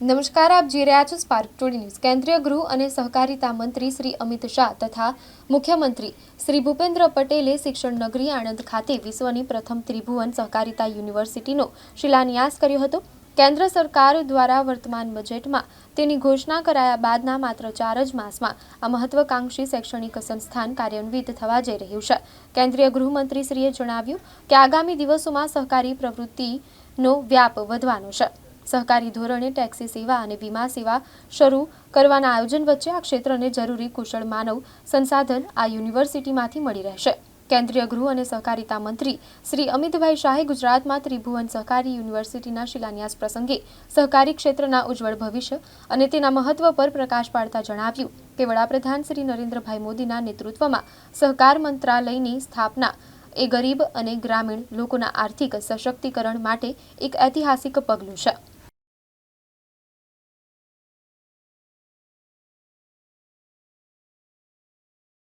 નમસ્કાર, આપ જોઈ રહ્યા છો સ્પાર્ક ટુડે ન્યૂઝ કેન્દ્રીય ગૃહ અને સહકારિતા મંત્રી શ્રી અમિત શાહ તથા મુખ્યમંત્રી શ્રી ભૂપેન્દ્ર પટેલે શિક્ષણ નગરી આણંદ ખાતે વિશ્વની પ્રથમ ત્રિભુવન સહકારિતા યુનિવર્સિટીનો શિલાન્યાસ કર્યો હતો. કેન્દ્ર સરકાર દ્વારા વર્તમાન બજેટમાં તેની ઘોષણા કરાયા બાદના માત્ર ચાર જ માસમાં આ મહત્વકાંક્ષી શૈક્ષણિક સંસ્થાન કાર્યાન્વિત થવા જઈ રહ્યું છે. કેન્દ્રીય ગૃહમંત્રીશ્રીએ જણાવ્યું કે આગામી દિવસોમાં સહકારી પ્રવૃત્તિનો વ્યાપ વધવાનો છે. સહકારી ધોરણે ટેક્સી સેવા અને વીમા સેવા શરૂ કરવાના આયોજન વચ્ચે આ ક્ષેત્રને જરૂરી કુશળ માનવ સંસાધન આ યુનિવર્સિટીમાંથી મળી રહેશે. કેન્દ્રીય ગૃહ અને સહકારિતા મંત્રી શ્રી અમિતભાઈ શાહે ગુજરાતમાં ત્રિભુવન સહકારી યુનિવર્સિટીના શિલાન્યાસ પ્રસંગે સહકારી ક્ષેત્રના ઉજ્જવળ ભવિષ્ય અને તેના મહત્વ પર પ્રકાશ પાડતા જણાવ્યું કે વડાપ્રધાન શ્રી નરેન્દ્રભાઈ મોદીના નેતૃત્વમાં સહકાર મંત્રાલયની સ્થાપના એ ગરીબ અને ગ્રામીણ લોકોના આર્થિક સશક્તિકરણ માટે એક ઐતિહાસિક પગલું છે.